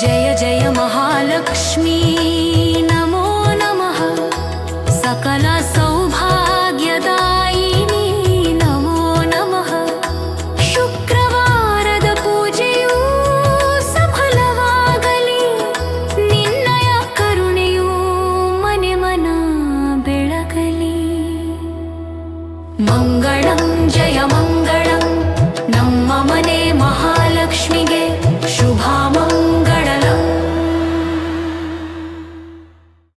जय जय महालक्ष्मी। नमो नमः। सकलसौभाग्यदायिनी नमो नमः। ಶುಕ್ರವಾರದ ಪೂಜೆಯೂ ಸಫಲವಾಗಲಿ ನಿನ್ನಯ ಕರುಣೆಯೂ ಮನೆ ಮನ ಬೆಳಗಲಿ। ಮಂಗಳಂ ಜಯ ಮಂಗಳ